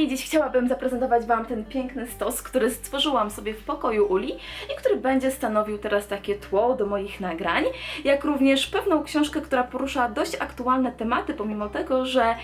kochani, dziś chciałabym zaprezentować Wam ten piękny stos, który stworzyłam sobie w pokoju Uli i który będzie stanowił teraz takie tło do moich nagrań, jak również pewną książkę, która porusza dość aktualne tematy, pomimo tego, że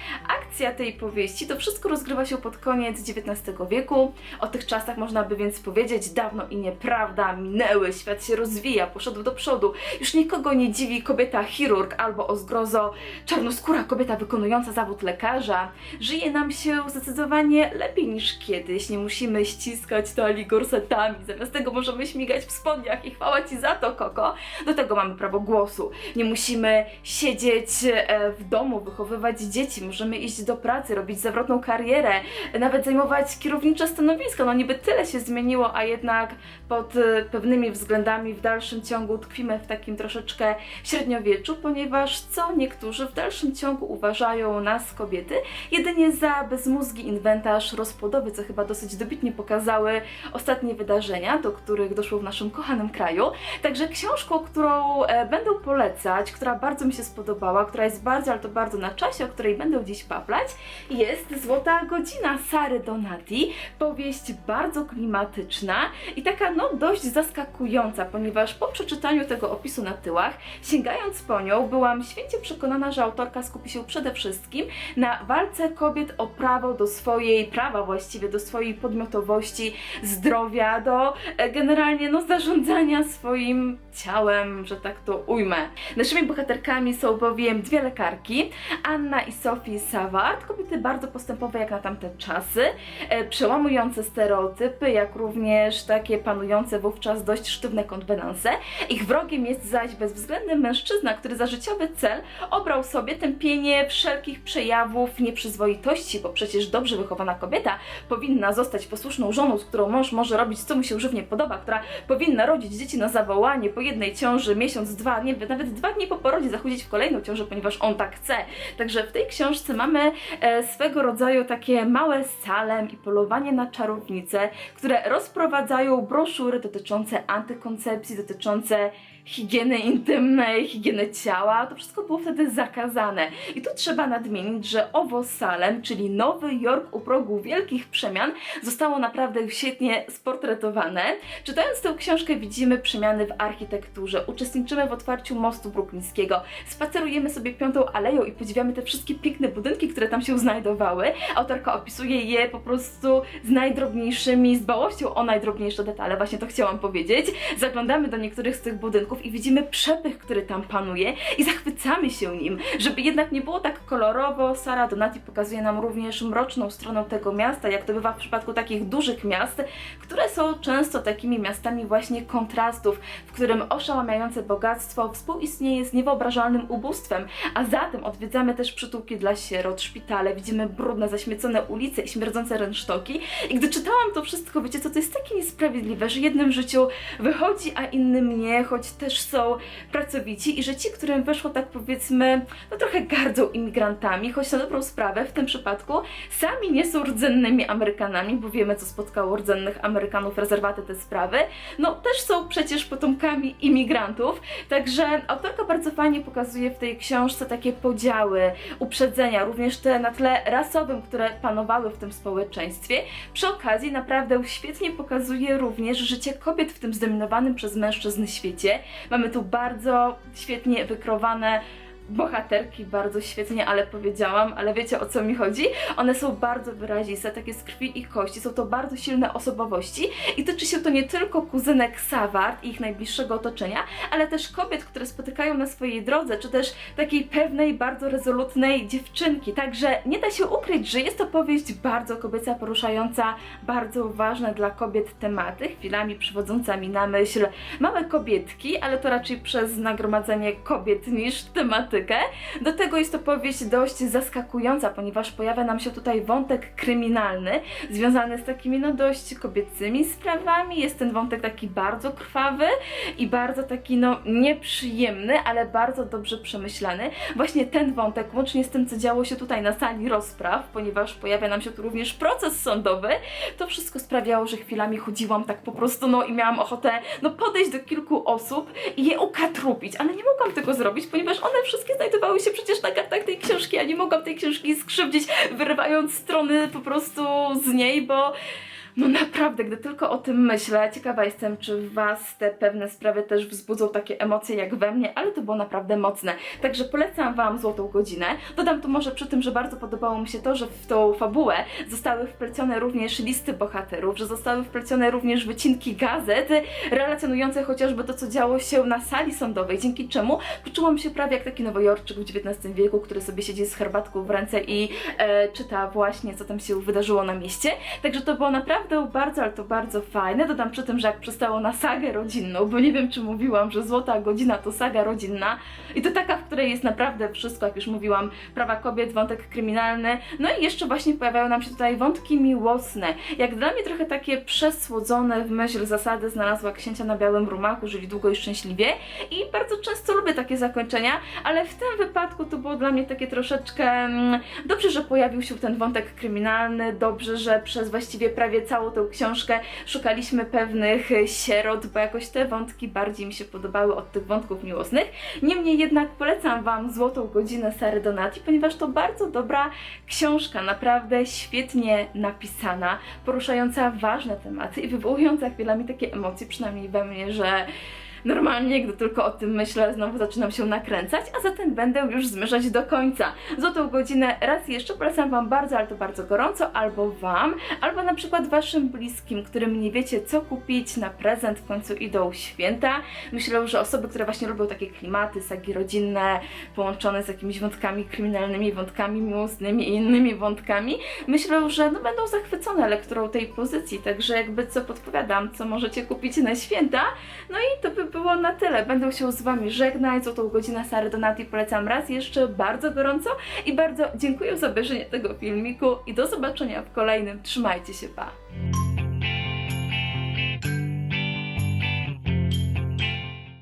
akcja tej powieści to wszystko rozgrywa się pod koniec XIX wieku. O tych czasach można by więc powiedzieć dawno i nieprawda, minęły, świat się rozwija, poszedł do przodu. Już nikogo nie dziwi kobieta chirurg albo o zgrozo czarnoskóra kobieta wykonująca zawód lekarza. Żyje nam się zdecydowanie lepiej niż kiedyś. Nie musimy ściskać talii gorsetami. Zamiast tego możemy śmigać w spodniach i chwała Ci za to, Koko. Do tego mamy prawo głosu. Nie musimy siedzieć e, w domu, wychowywać dzieci. Możemy iść do pracy, robić zawrotną karierę, nawet zajmować kierownicze stanowiska. No niby tyle się zmieniło, a jednak pod e, pewnymi względami w dalszym ciągu tkwimy w takim troszeczkę średniowieczu, ponieważ co niektórzy w dalszym ciągu uważają nas, kobiety, jedynie za bezmózgi inwentarz rozpłodowy, co chyba dosyć dobitnie pokazały ostatnie wydarzenia, do których doszło w naszym kochanym kraju. Także książką, którą e, będę polecać, która bardzo mi się spodobała, która jest bardzo, ale to bardzo na czasie, o której będę dziś paplać, jest Złota Godzina Sary Donati. Powieść bardzo klimatyczna i taka no dość zaskakująca, ponieważ po przeczytaniu tego opisu na tyłach, sięgając po nią, byłam święcie przekonana, że autorka skupi się przede wszystkim na walce kobiet o prawo do swojej, prawa właściwie, do swojej podmiotowości, zdrowia, do e, generalnie no zarządzania swoim ciałem, że tak to ujmę. Naszymi bohaterkami są bowiem dwie lekarki, Anna i Sophie Savard, kobiety bardzo postępowe jak na tamte czasy, e, przełamujące stereotypy, jak również takie panujące wówczas dość sztywne konwenanse. Ich wrogiem jest zaś bezwzględny mężczyzna, który za życiowy cel obrał sobie tępienie wszelkich przejawów nieprzyzwoitości, bo przecież dobrze wychowana kobieta powinna zostać posłuszną żoną, z którą mąż może robić co mu się żywnie podoba, która powinna rodzić dzieci na zawołanie po jednej ciąży, miesiąc, dwa, nie nawet dwa dni po porodzie zachodzić w kolejną ciążę, ponieważ on tak chce. Także w tej książce mamy e, swego rodzaju takie małe salem i polowanie na czarownice, które rozprowadzają broszury dotyczące antykoncepcji, dotyczące higieny intymnej, higieny ciała, to wszystko było wtedy zakazane. I tu trzeba nadmienić, że owo Salem, czyli Nowy Jork u progu wielkich przemian, zostało naprawdę świetnie sportretowane. Czytając tę książkę widzimy przemiany w architekturze, uczestniczymy w otwarciu mostu bruklińskiego, spacerujemy sobie piątą aleją i podziwiamy te wszystkie piękne budynki, które tam się znajdowały. Autorka opisuje je po prostu z najdrobniejszymi, z dbałością o najdrobniejsze detale, właśnie to chciałam powiedzieć. Zaglądamy do niektórych z tych budynków i widzimy przepych, który tam panuje i zachwycamy się nim. Żeby jednak nie było tak kolorowo, Sara Donati pokazuje nam również mroczną stronę tego miasta, jak to bywa w przypadku takich dużych miast, które są często takimi miastami właśnie kontrastów, w którym oszałamiające bogactwo współistnieje z niewyobrażalnym ubóstwem, a zatem odwiedzamy też przytułki dla sierot, szpitale, widzimy brudne, zaśmiecone ulice i śmierdzące rynsztoki. I gdy czytałam to wszystko, wiecie co, to jest takie niesprawiedliwe, że jednym życiu wychodzi, a innym nie, choć też są pracowici. I że ci, którym weszło tak powiedzmy, no trochę gardzą imigrantami, choć na dobrą sprawę w tym przypadku sami nie są rdzennymi Amerykanami, bo wiemy co spotkało rdzennych Amerykanów, rezerwaty te sprawy, no też są przecież potomkami imigrantów, także autorka bardzo fajnie pokazuje w tej książce takie podziały, uprzedzenia, również na tle rasowym, które panowały w tym społeczeństwie. Przy okazji naprawdę świetnie pokazuje również życie kobiet w tym zdominowanym przez mężczyzn świecie. Mamy tu bardzo świetnie wykrowane bohaterki bardzo świetnie, ale powiedziałam, ale wiecie o co mi chodzi? One są bardzo wyraziste, takie z krwi i kości, są to bardzo silne osobowości i tyczy się to nie tylko kuzynek Savard i ich najbliższego otoczenia, ale też kobiet, które spotykają na swojej drodze, czy też takiej pewnej, bardzo rezolutnej dziewczynki. Także nie da się ukryć, że jest to powieść bardzo kobieca, poruszająca bardzo ważne dla kobiet tematy, chwilami przywodząca mi na myśl małe kobietki, ale to raczej przez nagromadzenie kobiet niż tematykę. Do tego jest to powieść dość zaskakująca, ponieważ pojawia nam się tutaj wątek kryminalny, związany z takimi no dość kobiecymi sprawami. Jest ten wątek taki bardzo krwawy i bardzo taki no nieprzyjemny, ale bardzo dobrze przemyślany. Właśnie ten wątek, łącznie z tym, co działo się tutaj na sali rozpraw, ponieważ pojawia nam się tu również proces sądowy, to wszystko sprawiało, że chwilami chodziłam tak po prostu, no i miałam ochotę no podejść do kilku osób i je ukatrupić, ale nie mogłam tego zrobić, ponieważ one wszystkie wszystkie znajdowały się przecież na kartach tej książki, a nie mogłam tej książki skrzywdzić, wyrywając strony po prostu z niej, bo no naprawdę, gdy tylko o tym myślę, ciekawa jestem, czy w Was te pewne sprawy też wzbudzą takie emocje jak we mnie, ale to było naprawdę mocne. Także polecam Wam Złotą Godzinę. Dodam tu może przy tym, że bardzo podobało mi się to, że w tą fabułę zostały wplecione również listy bohaterów, że zostały wplecione również wycinki gazet relacjonujące chociażby to, co działo się na sali sądowej, dzięki czemu poczułam się prawie jak taki nowojorczyk w XIX wieku, który sobie siedzi z herbatką w ręce i e, czyta właśnie, co tam się wydarzyło na mieście. Także to było naprawdę bardzo, ale to bardzo fajne. Dodam przy tym, że jak przystało na sagę rodzinną, bo nie wiem, czy mówiłam, że Złota Godzina to saga rodzinna i to taka, w której jest naprawdę wszystko, jak już mówiłam, prawa kobiet, wątek kryminalny, no i jeszcze właśnie pojawiają nam się tutaj wątki miłosne. Jak dla mnie trochę takie przesłodzone w myśl zasady znalazła księcia na białym rumaku, żyli długo i szczęśliwie i bardzo często lubię takie zakończenia, ale w tym wypadku to było dla mnie takie troszeczkę mm, dobrze, że pojawił się ten wątek kryminalny, dobrze, że przez właściwie prawie całą tę książkę szukaliśmy pewnych e, sierot, bo jakoś te wątki bardziej mi się podobały od tych wątków miłosnych. Niemniej jednak polecam Wam Złotą Godzinę Sary Donati, ponieważ to bardzo dobra książka, naprawdę świetnie napisana, poruszająca ważne tematy i wywołująca chwilami takie emocje, przynajmniej we mnie, że Normalnie, gdy tylko o tym myślę, znowu zaczynam się nakręcać, a zatem będę już zmierzać do końca. Złotą godzinę raz jeszcze polecam Wam bardzo, ale to bardzo gorąco, albo Wam, albo na przykład Waszym bliskim, którym nie wiecie co kupić na prezent, w końcu idą święta. Myślę, że osoby, które właśnie lubią takie klimaty, sagi rodzinne, połączone z jakimiś wątkami kryminalnymi, wątkami miłosnymi i innymi wątkami, myślę, że no, będą zachwycone lekturą tej pozycji, także jakby co podpowiadam, co możecie kupić na święta. No i to by było na tyle. Będę się z Wami żegnać. Złotą godzinę Sary Donati polecam raz jeszcze bardzo gorąco i bardzo dziękuję za obejrzenie tego filmiku i do zobaczenia w kolejnym. Trzymajcie się, pa!